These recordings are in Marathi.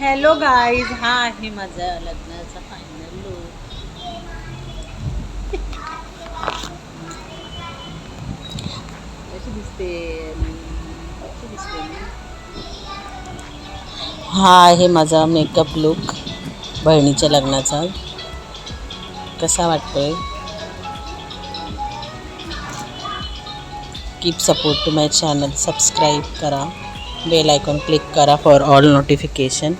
हॅलो गाईज हा आहे माझा लग्नाचा फायनल लुक कशी दिसते? कशी दिसते? हा आहे माझा मेकअप लुक बहिणीच्या लग्नाचा. कसा वाटतोय? Keep support to my channel subscribe करा. बेल आयकॉन क्लिक करा फॉर ऑल नोटिफिकेशन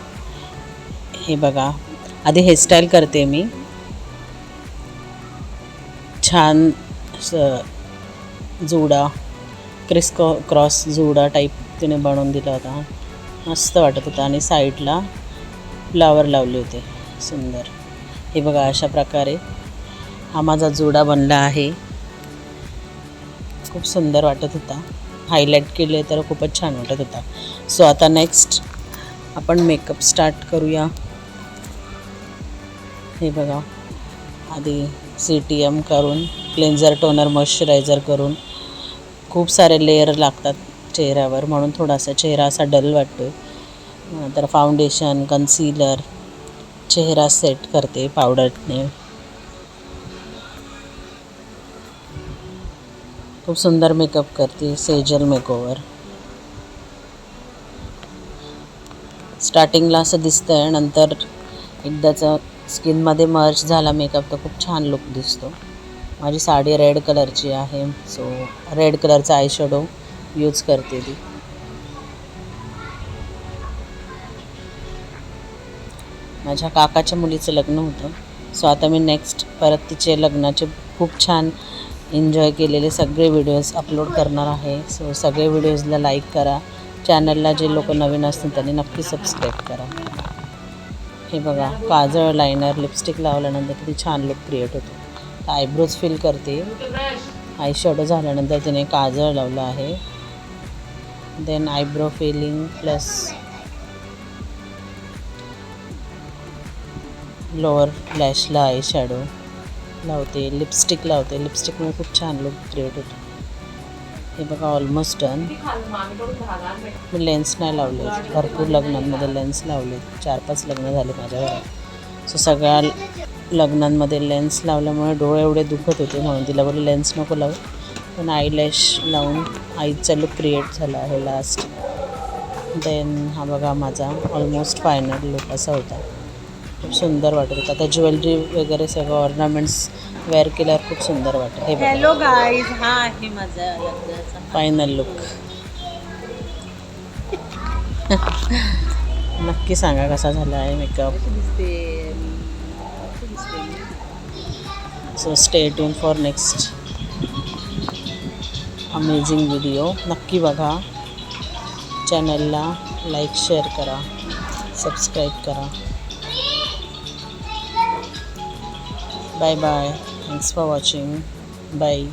हे बघा. आधी हेअरस्टाईल करते मी. छान असं जुडा क्रिस्को क्रॉस जुडा टाईप तिने बनवून दिला होता. मस्त वाटत होता. आणि साईडला फ्लावर लावले होते. सुंदर. हे बघा अशा प्रकारे हा माझा जुडा बनला आहे. खूप सुंदर वाटत होता. हायलाईट केले तर खूपच छान वाटत होता. सो आता नेक्स्ट आपण मेकअप स्टार्ट करूया. हे बघा. आधी सी टी एम करून क्लेन्झर टोनर मॉइश्चरायझर करून खूप सारे लेअर लागतात चेहऱ्यावर म्हणून थोडासा चेहरा असा डल वाटतो नंतर फाउंडेशन कन्सिलर चेहरा सेट करते पावडरने खूप सुंदर मेकअप करते सेजल मेकओवर स्टार्टिंगला असं दिसतं आहे नंतर एकदाचं स्किनमध्ये मर्च झाला मेकअप तर खूप छान लुक दिसतो. माझी साडी रेड कलरची आहे सो रेड कलरचा आयशॅडो यूज करते ती. माझ्या काकाच्या मुलीचं लग्न होतं सो आता मी नेक्स्ट परत तिचे लग्नाचे खूप छान एन्जॉय केलेले सगळे व्हिडिओज अपलोड करणार आहे. सो सगळे व्हिडिओजला लाईक करा. चॅनलला जे लोक नवीन असतील त्यांनी नक्की सबस्क्राईब करा. हे बघा काजळ लायनर लिपस्टिक लावल्यानंतर किती छान लुक क्रिएट होतो. आयब्रोज फिल करते. आय शॅडो झाल्यानंतर तिने काजळ लावलं आहे. Then eyebrow filling plus lower लॅशला eye shadow लावते. लिपस्टिक लावते. लिपस्टिकमुळे खूप छान लुक क्रिएट होतो. हे बघा ऑलमोस्ट डन मी लेन्स नाही लावले. भरपूर लग्नांमध्ये लेन्स लावले. चार पाच लग्न झाले माझ्या घरात. सो सगळ्या लग्नांमध्ये लेन्स लावल्यामुळे डोळे एवढे दुखत होते. म्हणून तिला बोलले लेन्स नको लावू. पण आयलॅश लावून आईचा लुक क्रिएट झाला आहे लास्ट देन हा बघा माझा ऑलमोस्ट फायनल लुक असा होता. खूप सुंदर वाटत होता आता ज्वेलरी वगैरे सगळं ऑर्नामेंट्स वेअर केल्यावर खूप सुंदर वाटत हे हॅलो गाईज हा आहे माझा लग्नाचा. फायनल लुक नक्की सांगा कसा झाला आहे मेकअप दिसते? So stay tune for next amazing video नक्की बघा. चॅनलला लाईक शेअर करा. सबस्क्राईब करा. Bye bye. Thanks for watching. Bye.